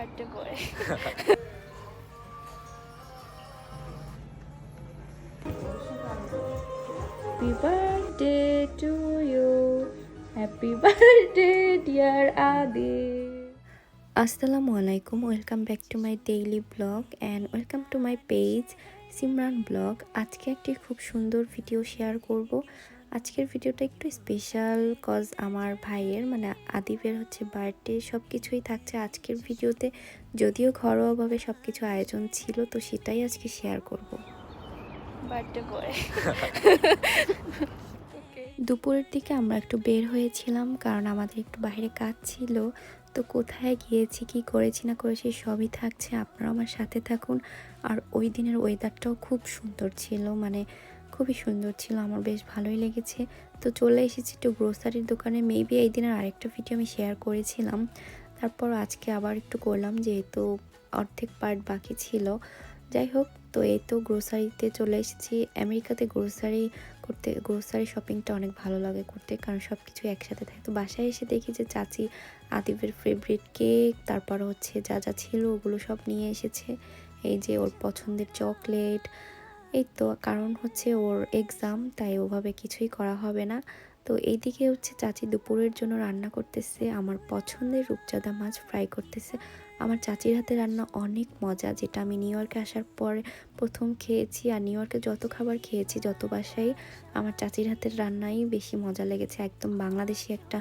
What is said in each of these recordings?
Birthday boy Happy birthday to you. Happy birthday, dear Adi. আসসালামু আলাইকুম welcome back to my daily blog and welcome to my page Simran blog আজকে একটি খুব সুন্দর video share করব আজকের ভিডিওটা একটু স্পেশাল কজ আমার ভাইয়ের মানে আদিবের হচ্ছে বার্থডে সব কিছুই থাকছে আজকের ভিডিওতে। যদিও ঘরোয়াভাবে সব কিছু আয়োজন ছিল তো সেটাই আজকে শেয়ার করব। বার্থডে বয় দুপুরের দিকে আমরা একটু বের হয়েছিলাম কারণ আমাদের একটু বাইরে কাজ ছিল। তো কোথায় গিয়েছি কি করেছি না করেছি সবই থাকছে। আপনারা আমার সাথে থাকুন। আর ওই দিনের ওয়েদারটাও খুব সুন্দর ছিল মানে খুবই সুন্দর ছিল, আমার বেশ ভালোই লেগেছে। তো চলে এসেছি একটু গ্রোসারির দোকানে। মেবি এই দিনের আরেকটা ভিডিও আমি শেয়ার করেছিলাম। তারপর আজকে আবার একটু করলাম, যেহেতু অর্ধেক পার্ট বাকি ছিল। যাই হোক, তো এই তো গ্রোসারিতে চলে এসেছি। আমেরিকাতে গ্রোসারি করতে গ্রোসারি শপিংটা অনেক ভালো লাগে করতে, কারণ সব কিছু একসাথে থাকে। তো বাসায় এসে দেখি যে চাচি আদিবের ফেভারিট কেক তারপর হচ্ছে যা যা ছিল ওগুলো সব নিয়ে এসেছে। এই যে ওর পছন্দের চকলেট এই তো কারণ হচ্ছে ওর এক্সাম তাই ওভাবে কিছুই করা হবে না। তো এইদিকে হচ্ছে চাচি দুপুরের জন্য রান্না করতেছে, আমার পছন্দের রূপচাঁদা মাছ ফ্রাই করতেছে। আমার চাচির হাতে রান্না অনেক মজা, যেটা আমি নিউ ইয়র্কে আসার পর প্রথম খেয়েছি আর নিউ ইয়র্কে যত খাবার খেয়েছি, যত বাসায় আমার চাচির হাতের রান্নাই বেশি মজা লেগেছে। একদম বাংলাদেশি একটা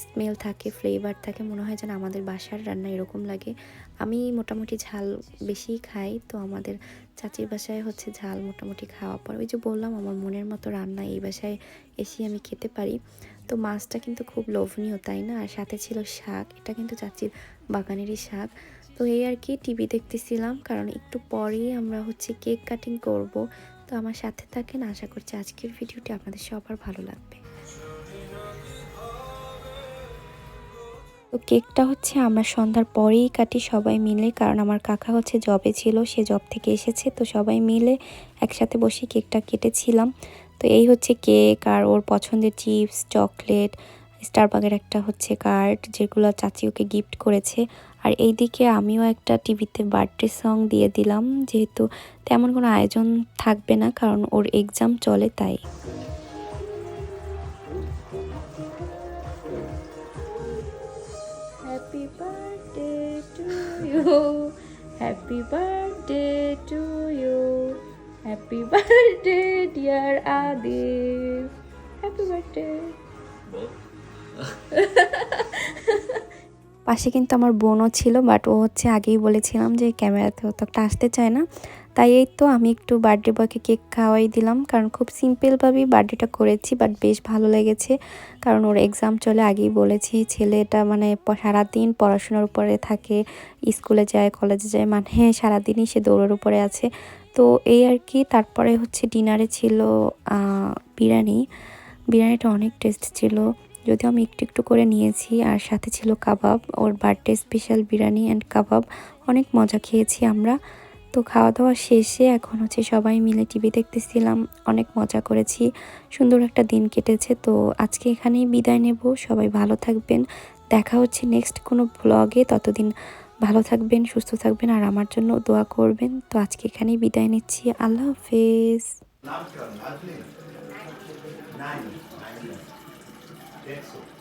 স্মেল থাকে ফ্লেভার থাকে, মনে হয় যেন আমাদের বাসার রান্না এরকম লাগে। আমি মোটামুটি ঝাল বেশি খাই, তো আমাদের চাচির বাসায় হচ্ছে ঝাল মোটামুটি খাওয়া পর। ওই যে বললাম, আমার মনের মতো রান্না এই বাসায় এসে আমি খেতে পারি। তো মাছটা কিন্তু খুব লোভনীয়, তাই না? আর সাথে ছিল শাক, এটা কিন্তু চাচির বাগানেরই শাক। তো এই আর কি টিভি দেখতেছিলাম, কারণ একটু পরেই আমরা হচ্ছে কেক কাটিং করব। তো আমার সাথে থাকেন, আশা করছি আজকের ভিডিওটি আপনাদের সবার ভালো লাগবে। তো কেকটা হচ্ছে আমরা সন্ধ্যার পরেই কাটি সবাই মিলে, কারণ আমার কাকা হচ্ছে জবে ছিল, সে জব থেকে এসেছে। তো সবাই মিলে একসাথে বসে কেকটা কেটেছিলাম। তো এই হচ্ছে কেক আর ওর পছন্দের চিপস চকলেট স্টারবাগের একটা হচ্ছে কার্ড যেগুলো চাচি ওকে গিফট করেছে। আর এইদিকে আমিও একটা টিভিতে বার্থডে সং দিয়ে দিলাম, যেহেতু তেমন কোনো আয়োজন থাকবে না, কারণ ওর এক্সাম চলে তাই। Happy birthday to you happy birthday to happy dear Adib happy birthday পাশে কিন্তু আমার বোনও ছিল বাট ও হচ্ছে আগেই বলেছিলাম যে ক্যামেরাতে অত একটা আসতে চায় না। তাই এই তো আমি একটু বার্থডে বয়কে কেক খাওয়াই দিলাম, কারণ খুব সিম্পলভাবেই বার্থডেটা করেছি বাট বেশ ভালো লেগেছে। কারণ ওর এক্সাম চলে আগেই বলেছি, ছেলেটা মানে সারাদিন পড়াশোনার উপরে থাকে, স্কুলে যায় কলেজে যায় মানে সারাদিনই সে দৌড়ের উপরে আছে। তো এই আর কি, তারপরে হচ্ছে ডিনারে ছিল বিরিয়ানি। বিরিয়ানিটা অনেক টেস্ট ছিল। যদিও আমি একটু একটু করে নিয়েছি, আর সাথে ছিল কাবাব, ওর birthday special biryani and kebab, অনেক মজা খেয়েছি আমরা। তো খাওয়া দাওয়া শেষে এখন হচ্ছে সবাই মিলে টিভি দেখতেছিলাম, অনেক মজা করেছি, সুন্দর একটা দিন কেটেছে। তো আজকে এখানেই বিদায় নেব, সবাই ভালো থাকবেন, দেখা হচ্ছে নেক্সট কোনো ব্লগে ততদিন ভালো থাকবেন, সুস্থ থাকবেন, আর আমার জন্য দোয়া করবেন। তো আজকে এখানেই বিদায় নিচ্ছি, আল্লাহ হাফেজ। Pencil.